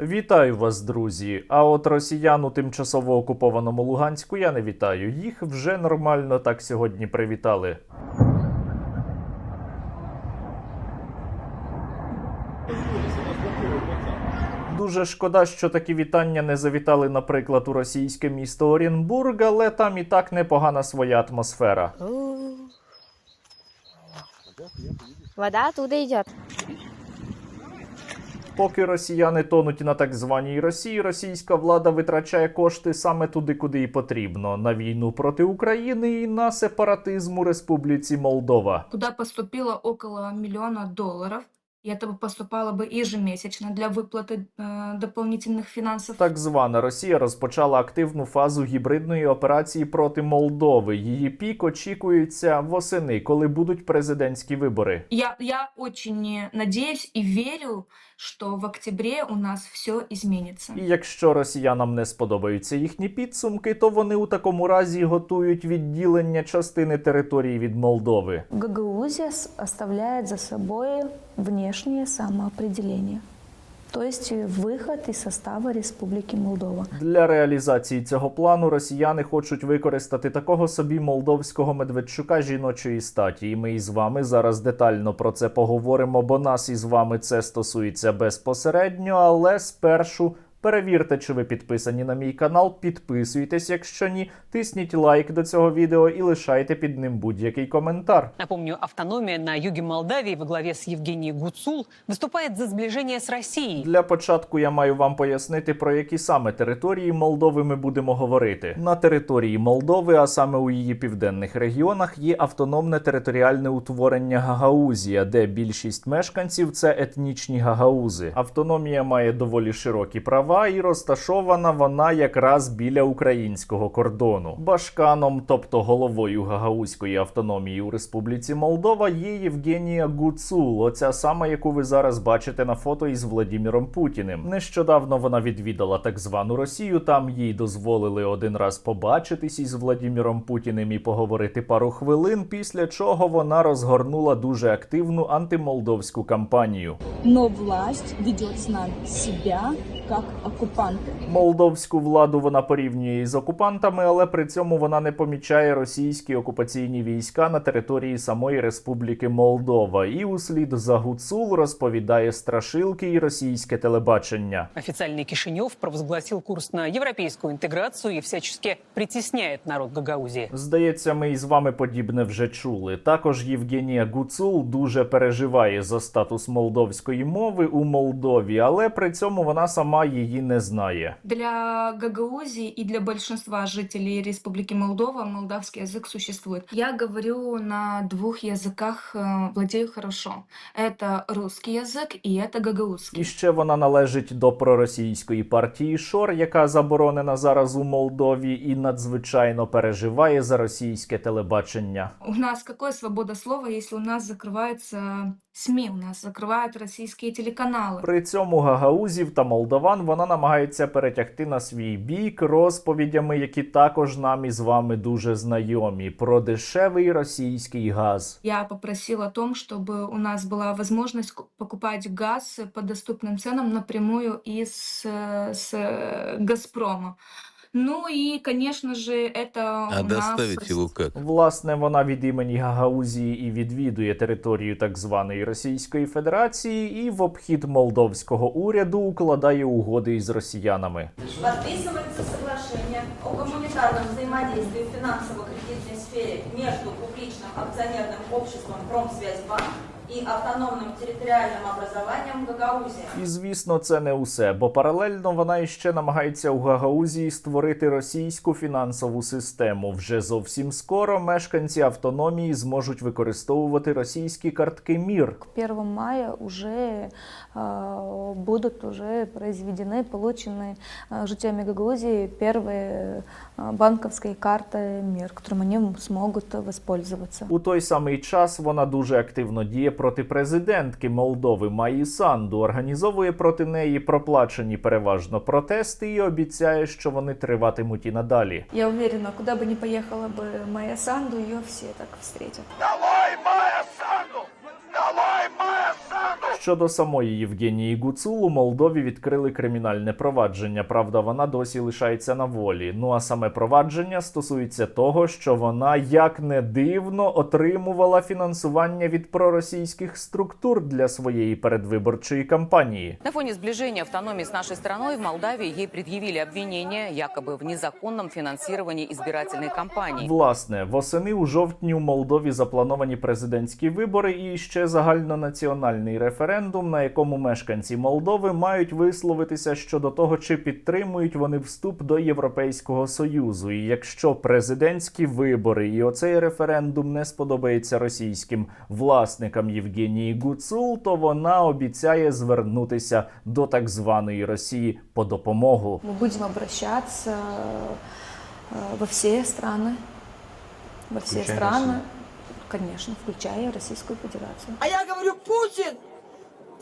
Вітаю вас, друзі. А от росіян у тимчасово окупованому Луганську я не вітаю. Їх вже нормально так сьогодні привітали. Дуже шкода, що такі вітання не завітали, наприклад, у російське місто Оренбург, але там і так непогана своя атмосфера. Вода оттуда идет. Поки росіяни тонуть на так званій Росії, російська влада витрачає кошти саме туди, куди і потрібно: на війну проти України і на сепаратизм у Республіці Молдова. Куди поступило около мільйона долларов И это бы поступало бы ежемесячно для выплаты э, дополнительных финансов. Так звана Росія розпочала активну фазу гібридної операції проти Молдови. Її пік очікується восени, коли будуть президентські вибори. Я, я очень э, надеюсь и верю, что в октябре у нас все изменится. І якщо росіянам не сподобаються їхні підсумки, то вони у такому разі готують відділення частини території від Молдови. Гагаузия с- оставляет за собой внешнее самоопределение, то есть выход из состава Республики Молдова. Для реалізації цього плану росіяни хочуть використати такого собі молдовського медведчука жіночої статі. І ми із вами зараз детально про це поговоримо, бо нас із вами це стосується безпосередньо, але спершу. Перевірте, чи ви підписані на мій канал, підписуйтесь, якщо ні, тисніть лайк до цього відео і лишайте під ним будь-який коментар. Напомню, автономия на юге Молдавии во главе с Евгенией Гуцул выступает за сближение с Россией. Для початку я маю вам пояснити, про які саме території Молдови ми будемо говорити. На території Молдови, а саме у її південних регіонах, є автономне територіальне утворення Гагаузія, де більшість мешканців це етнічні гагаузи. Автономія має доволі широкі права і розташована вона якраз біля українського кордону. Башканом, тобто головою гагаузької автономії у Республіці Молдова, є Євгенія Гуцул, оця сама, яку ви зараз бачите на фото із Владіміром Путіним. Нещодавно вона відвідала так звану Росію. Там їй дозволили один раз побачитись із Владіміром Путіним і поговорити пару хвилин. Після чого вона розгорнула дуже активну антимолдовську кампанію. но власть ведет с нами себя как оккупанты. Молдовську владу вона порівнює із окупантами, але при цьому вона не помічає російські окупаційні війська на території самої Республіки Молдова. І услід за Гуцул розповідає страшилки і російське телебачення. Официальный Кишинев провозгласил курс на европейскую интеграцию и всячески притесняет народ Гагаузии. Здається, ми із вами подібне вже чули. Також Євгенія Гуцул дуже переживає за статус молдовської мови у Молдові, але при цьому вона сама її не знає. Для Гагаузии и для большинства жителей Республики Молдова молдавский язык существует. Я говорю на двух языках, э, владею хорошо. Это русский язык и это гагаузский. І ще вона належить до проросійської партії Шор, яка заборонена зараз у Молдові, і надзвичайно переживає за російське телебачення. У нас какая свобода слова, если у нас закрываются СМИ, у нас закрывают российские телеканалы? При цьому гагаузів та молдаван вона намагається перетягти на свій бік розповідями, які також нам із вами дуже знайомі, про дешевий російський газ. Я попросила о том, чтобы у нас была возможность ку- покупать газ по доступным ценам напрямую из э, с э, Газпрома. Ну и, конечно же, это А у нас... доставить его как? Власне, вона від імені Гагаузії і відвідує територію так званої Російської Федерації і в обхід молдовського уряду укладає угоди із росіянами. Подписывается соглашение о гуманитарном взаимодействии в финансово-кредитной сфере между публичным акционерным обществом «Промсвязьбанк» и автономным территориальным образованием Гагаузия. І звісно, це не усе, бо паралельно вона іще намагається у Гагаузії створити російську фінансову систему. Вже зовсім скоро мешканці автономії зможуть використовувати російські картки МІР. К 1 мая уже э, будут уже произведены, получены э, жителями Гагаузии первые э, банковские карты МИР, которым они смогут воспользоваться. У той самий час вона дуже активно діє проти президентки Молдови Маї Санду, організовує проти неї проплачені переважно протести і обіцяє, що вони триватимуть і надалі. Я уверена, куди б не поїхала б Майя Санду, її всі так встретят. Щодо самої Євгенії Гуцул, у Молдові відкрили кримінальне провадження. Правда, вона досі лишається на волі. Ну а саме провадження стосується того, що вона, як не дивно, отримувала фінансування від проросійських структур для своєї передвиборчої кампанії. На фоне сближения автономии с нашей страной в Молдавии ей предъявили обвинение якобы в незаконном финансировании избирательной кампании. Власне, восени у жовтні у Молдові заплановані президентські вибори і ще загальнонаціональний референдум, на якому мешканці Молдови мають висловитися щодо того, чи підтримують вони вступ до Європейського союзу. І якщо президентські вибори і оцей референдум не сподобається російським власникам Євгенії Гуцул, то вона обіцяє звернутися до так званої Росії по допомогу. Мы будем обращаться э, во все страны, во все Включая страны, конечно, включая Российскую Федерацию. А я говорю, Путин,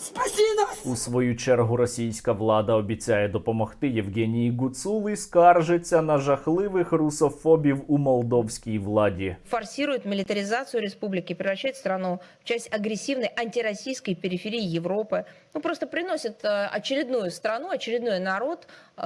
спаси нас! У свою чергу російська влада обіцяє допомогти Євгенії Гуцул і скаржиться на жахливих русофобів у молдовській владі. форсирует милитаризацию республики, превращает страну в часть агрессивной антироссийской периферии Европы. Ну, просто приносит э, очередную страну, очередной народ э,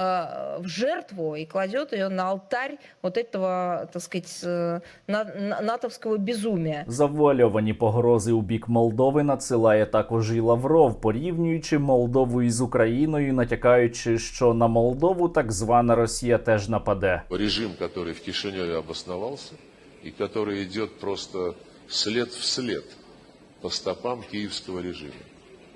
в жертву и кладет ее на алтарь вот этого, так сказать, э, на- на- натовского безумия. Завуальовані погрози у бік Молдови надсилає також і Лавров, порівнюючи Молдову із Україною, натякаючи, що на Молдову так звана Росія теж нападе. режим, який в Кишиневе обосновався, і який йде просто след в слід по стопам київського режима,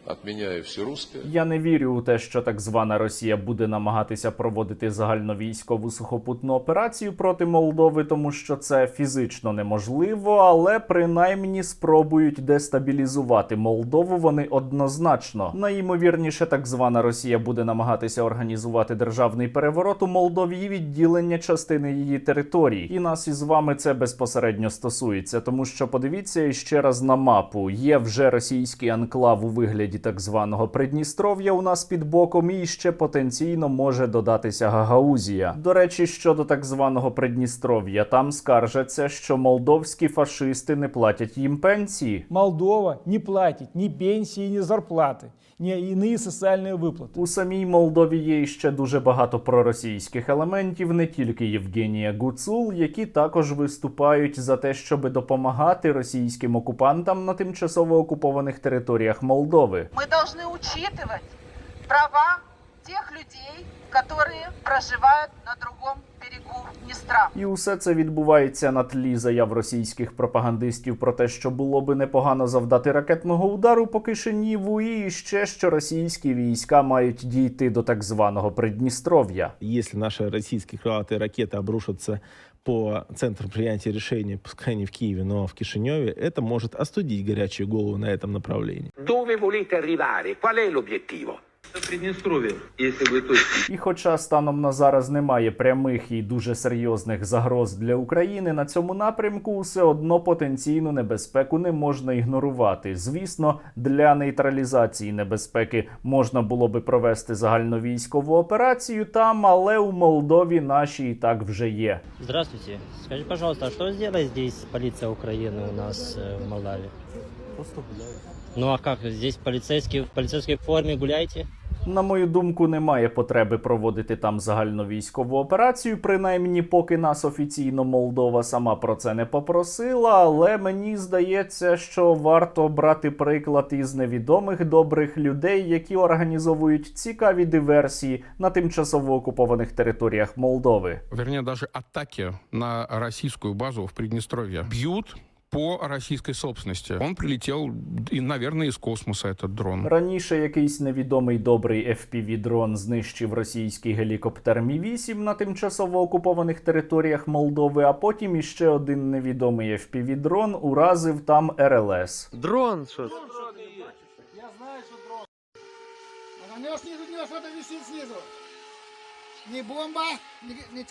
отменяя все русское. Я не вірю у те, що так звана Росія буде намагатися проводити загальновійськову сухопутну операцію проти Молдови, тому що це фізично неможливо, але принаймні спробують дестабілізувати Молдову вони однозначно. Найімовірніше, так звана Росія буде намагатися організувати державний переворот у Молдові і відділення частини її територій. І нас із вами це безпосередньо стосується, тому що подивіться іще раз на мапу. Є вже російський анклав у вигляді так званого Придністров'я у нас під боком, і ще потенційно може додатися Гагаузія. До речі, щодо так званого Придністров'я, там скаржаться, що молдовські фашисти не платять їм пенсії. Молдова не платит ни пенсии, ни зарплаты, ни иные социальные выплаты. У самій Молдові є ще дуже багато проросійських елементів, не тільки Євгенія Гуцул, які також виступають за те, щоб допомагати російським окупантам на тимчасово окупованих територіях Молдови. Мы должны учитывать права тех людей, которые проживают на другом берегу Днестра. І усе це відбувається на тлі заяв російських пропагандистів про те, що було би непогано завдати ракетного удару по Кишиніву, і ще що російські війська мають дійти до так званого Придністров'я. Если наши российские крылатые ракеты обрушатся по центру принятия решений, пускай не в Киеве, но в Кишиневе, это может остудить горячую голову на этом направлении. Dove volete arrivare? Qual è l'obiettivo? Приднестровье, если вы точно. І хоча станом на зараз немає прямих і дуже серйозних загроз для України, на цьому напрямку все одно потенційну небезпеку не можна ігнорувати. Звісно, для нейтралізації небезпеки можна було би провести загальновійськову операцію там, але у Молдові наші і так вже є. Здравствуйте. Скажите, пожалуйста, а что сделает здесь полиция Украины у нас э, в Молдавии? Просто гуляют. Ну а как, здесь полицейские в полицейской форме гуляйте? На мою думку, немає потреби проводити там загальновійськову операцію, принаймні поки нас офіційно Молдова сама про це не попросила. Але мені здається, що варто брати приклад із невідомих добрих людей, які організовують цікаві диверсії на тимчасово окупованих територіях Молдови. Вернее, даже атаки на российскую базу в Приднестровье бьют по российской собственности. Он прилетел, и, наверное, из космоса этот дрон. Раніше якийсь невідомий добрий FPV-дрон знищив російський гелікоптер Мі-8 на тимчасово окупованих територіях Молдови, а потім іще один невідомий FPV-дрон уразив там РЛС. Дрон, что Нес снизу, нес, что-то висит снизу. Не бомба, не, не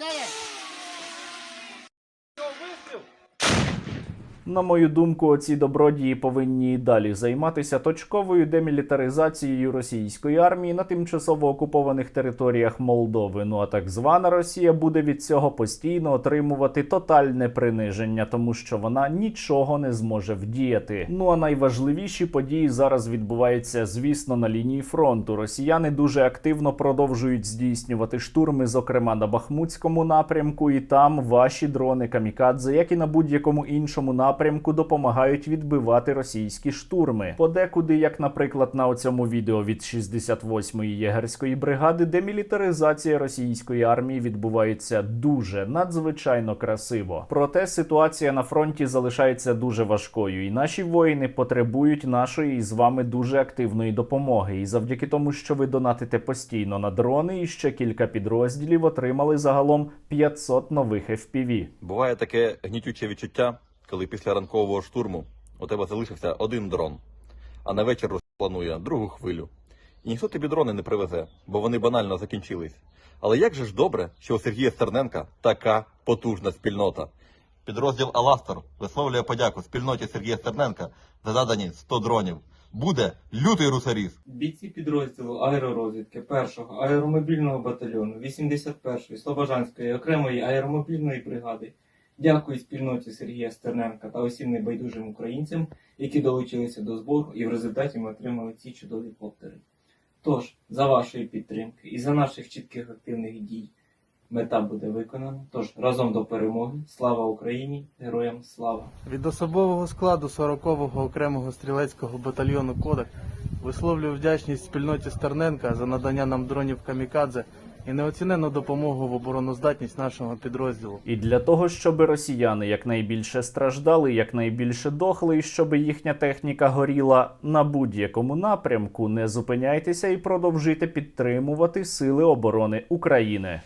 На мою думку, ці добродії повинні далі займатися точковою демілітаризацією російської армії на тимчасово окупованих територіях Молдови. Ну а так звана Росія буде від цього постійно отримувати тотальне приниження, тому що вона нічого не зможе вдіяти. Ну а найважливіші події зараз відбуваються, звісно, на лінії фронту. Росіяни дуже активно продовжують здійснювати штурми, зокрема на Бахмутському напрямку, і там ваші дрони камікадзе, як і на будь-якому іншому напрямку, допомагають відбивати російські штурми. Подекуди, як, наприклад, на оцьому відео від 68-ї єгерської бригади, демілітаризація російської армії відбувається дуже надзвичайно красиво. Проте ситуація на фронті залишається дуже важкою, і наші воїни потребують нашої з вами дуже активної допомоги. І завдяки тому, що ви донатите постійно на дрони, і ще кілька підрозділів отримали загалом 500 нових FPV. Буває таке гнітюче відчуття, коли після ранкового штурму у тебе залишився один дрон, а на вечір планує другу хвилю. І ніхто тобі дрони не привезе, бо вони банально закінчились. Але як же ж добре, що у Сергія Стерненка така потужна спільнота. Підрозділ Аластор висловлює подяку спільноті Сергія Стерненка за надані 100 дронів. Буде лютий русаріз. Бійці підрозділу аеророзвідки 1-го аеромобільного батальйону 81-ї Слобожанської окремої аеромобільної бригади. Дякую спільноті Сергія Стерненка та усім небайдужим українцям, які долучилися до збору, і в результаті ми отримали ці чудові коптери. Тож, за вашої підтримки і за наших чітких активних дій мета буде виконана. Тож разом до перемоги. Слава Україні! Героям слава! Від особового складу 40-го окремого стрілецького батальйону Кодак висловлюю вдячність спільноті Стерненка за надання нам дронів Камікадзе і неоцінену допомогу в обороноздатність нашого підрозділу. І для того, щоб росіяни якнайбільше страждали, якнайбільше дохли, і щоб їхня техніка горіла на будь-якому напрямку, не зупиняйтеся і продовжуйте підтримувати Сили оборони України.